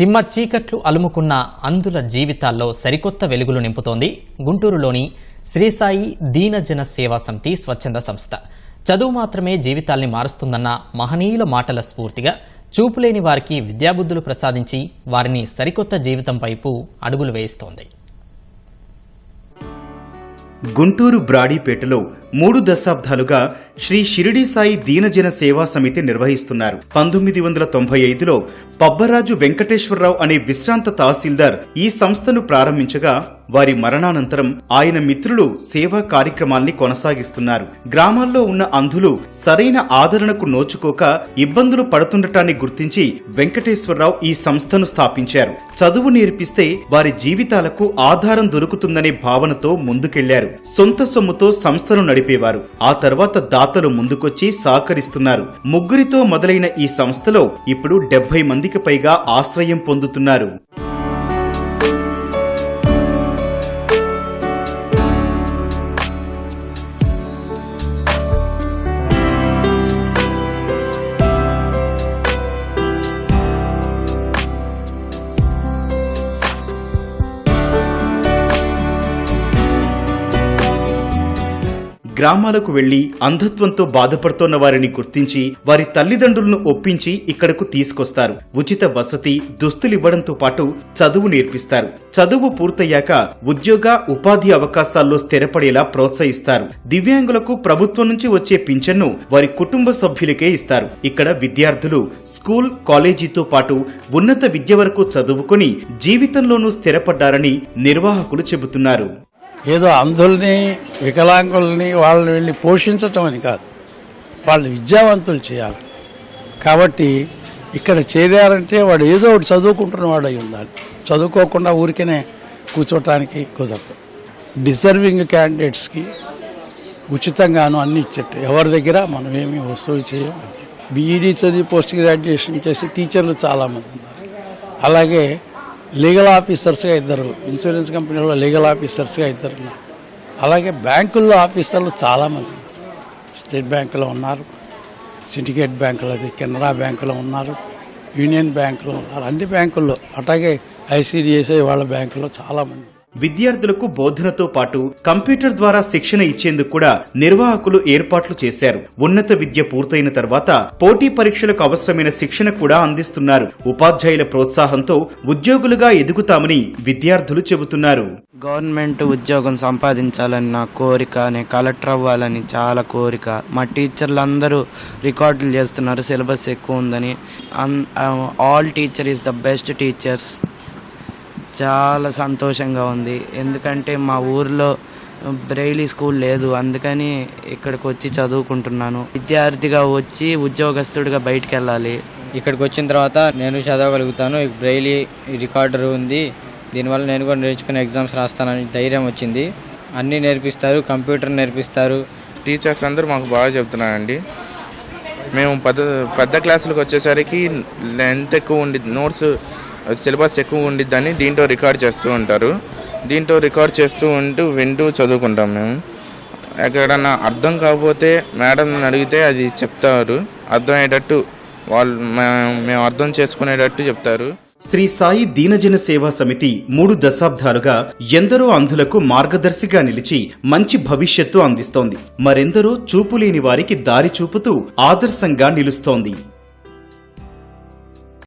చిమ్మ చీకట్లు అలుముకున్న అందుల జీవితాల్లో సరికొత్త వెలుగులు నింపుతోంది గుంటూరులోని శ్రీసాయి దీనజన సేవా సమితి స్వచ్ఛంద సంస్థ. చదువు మాత్రమే జీవితాల్ని మారుస్తుందన్న మహనీయుల మాటల స్ఫూర్తిగా చూపులేని వారికి విద్యాబుద్ధులు ప్రసాదించి వారిని సరికొత్త జీవితం వైపు అడుగులు వేయిస్తోంది. గుంటూరు బ్రాడీపేటలో మూడు దశాబ్దాలుగా శ్రీ షిరిడి సాయి దీనజన సేవా సమితి నిర్వహిస్తున్నారు. పంతొమ్మిది వందల తొంభై ఐదులో పబ్బరాజు వెంకటేశ్వరరావు అనే విశ్రాంత తహసీల్దార్ ఈ సంస్థను ప్రారంభించగా వారి మరణానంతరం ఆయన మిత్రులు సేవా కార్యక్రమాల్ని కొనసాగిస్తున్నారు. గ్రామాల్లో ఉన్న అంధులు సరైన ఆదరణకు నోచుకోక ఇబ్బందులు పడుతుండటాన్ని గుర్తించి వెంకటేశ్వరరావు ఈ సంస్థను స్థాపించారు. చదువు నేర్పిస్తే వారి జీవితాలకు ఆధారం దొరుకుతుందనే భావనతో ముందుకెళ్ళారు. సొంత సొమ్ముతో సంస్థను నడిపేవారు. ఆ తర్వాత దాతలు ముందుకొచ్చి సహకరిస్తున్నారు. ముగ్గురితో మొదలైన ఈ సంస్థలో ఇప్పుడు డెబ్బై మందికి పైగా ఆశ్రయం పొందుతున్నారు. గ్రామాలకు వెళ్ళి అంధత్వంతో బాధపడుతోన్న వారిని గుర్తించి వారి తల్లిదండ్రులను ఒప్పించి ఇక్కడకు తీసుకొస్తారు. ఉచిత వసతి దుస్తులివ్వడంతో పాటు చదువు నేర్పిస్తారు. చదువు పూర్తయ్యాక ఉద్యోగ ఉపాధి అవకాశాల్లో స్థిరపడేలా ప్రోత్సహిస్తారు. దివ్యాంగులకు ప్రభుత్వం నుంచి వచ్చే పింఛన్ను వారి కుటుంబ సభ్యులకే ఇస్తారు. ఇక్కడ విద్యార్థులు స్కూల్ కాలేజీతో పాటు ఉన్నత విద్య వరకు చదువుకొని జీవితంలోనూ స్థిరపడ్డారని నిర్వాహకులు చెబుతున్నారు. ఏదో అంధుల్ని వికలాంగుల్ని వాళ్ళని వెళ్ళి పోషించటం అని కాదు. వాళ్ళని విద్యావంతులు చేయాలి. కాబట్టి ఇక్కడ చేరారంటే వాడు ఏదో ఒకటి చదువుకుంటున్న వాడు అయి ఉండాలి. చదువుకోకుండా ఊరికనే కూర్చోటానికి కుదరదు. డిజర్వింగ్ క్యాండిడేట్స్కి ఉచితంగాను అన్ని ఇచ్చేట్టు. ఎవరి దగ్గర మనం ఏమి వసూలు చేయం బీఈడీ చదివి పోస్ట్ గ్రాడ్యుయేషన్ చేసి టీచర్లు చాలామంది ఉన్నారు. అలాగే లీగల్ ఆఫీసర్స్గా ఇద్దరు. ఇన్సూరెన్స్ కంపెనీలో లీగల్ ఆఫీసర్స్గా ఇద్దరు ఉన్నారు. అలాగే బ్యాంకుల్లో ఆఫీసర్లు చాలామంది స్టేట్ బ్యాంకులో ఉన్నారు సిండికేట్ బ్యాంకులో అది కెనరా బ్యాంకులో ఉన్నారు యూనియన్ బ్యాంకులో ఉన్నారు. అన్ని బ్యాంకుల్లో అట్లాగే ఐసిడిఎస్ఐ వాళ్ళ బ్యాంకులో చాలామంది విద్యార్థులకు బోధనతో పాటు కంప్యూటర్ ద్వారా శిక్షణ ఇచ్చేందుకు కూడా నిర్వాహకులు ఏర్పాట్లు చేశారు. ఉన్నత విద్య పూర్తయిన తర్వాత పోటీ పరీక్షలకు అవసరమైన శిక్షణ కూడా అందిస్తున్నారు. ఉపాధ్యాయుల ప్రోత్సాహంతో ఉద్యోగులుగా ఎదుగుతామని విద్యార్థులు చెబుతున్నారు. గవర్నమెంట్ ఉద్యోగం సంపాదించాలని నా కోరిక నేను కలెక్టర్ అవ్వాలని చాలా కోరిక. మా టీచర్లు అందరూ రికార్డులు చేస్తున్నారు. సిలబస్ ఎక్కువ ఉందని. All teacher is the best teachers చాలా సంతోషంగా ఉంది. ఎందుకంటే మా ఊర్లో బ్రెయిలీ స్కూల్ లేదు. అందుకని ఇక్కడికి వచ్చి చదువుకుంటున్నాను. విద్యార్థిగా వచ్చి ఉద్యోగస్తుడిగా బయటికి వెళ్ళాలి. ఇక్కడికి వచ్చిన తర్వాత నేను చదవగలుగుతాను. బ్రెయిలీ రికార్డర్ ఉంది. దీనివల్ల నేను కూడా నేర్చుకుని ఎగ్జామ్స్ రాస్తానని ధైర్యం వచ్చింది. అన్నీ నేర్పిస్తారు కంప్యూటర్ నేర్పిస్తారు. టీచర్స్ అందరూ మాకు బాగా చెప్తున్నారండి. మేము పెద్ద పెద్ద క్లాసులకు వచ్చేసరికి లెంత్ ఎక్కువ ఉండి నోట్స్ సిలబస్ ఎక్కువ ఉండిద్దని దీంట్లో రికార్డ్ చేస్తూ ఉంటారు. దీంట్లో రికార్డ్ చేస్తూ ఉంటూ వింటూ చదువుకుంటాం మేము. ఎక్కడన్నా అర్థం కాకపోతే మేడం అడిగితే అది చెప్తారు. అర్థమయ్యేటట్టు వాళ్ళు మేము అర్థం చేసుకునేటట్టు చెప్తారు. శ్రీ సాయి దీనజన సేవా సమితి మూడు దశాబ్దాలుగా ఎందరో అంధులకు మార్గదర్శిగా నిలిచి మంచి భవిష్యత్తు అందిస్తోంది. మరెందరో చూపులేని వారికి దారి చూపుతూ ఆదర్శంగా నిలుస్తోంది.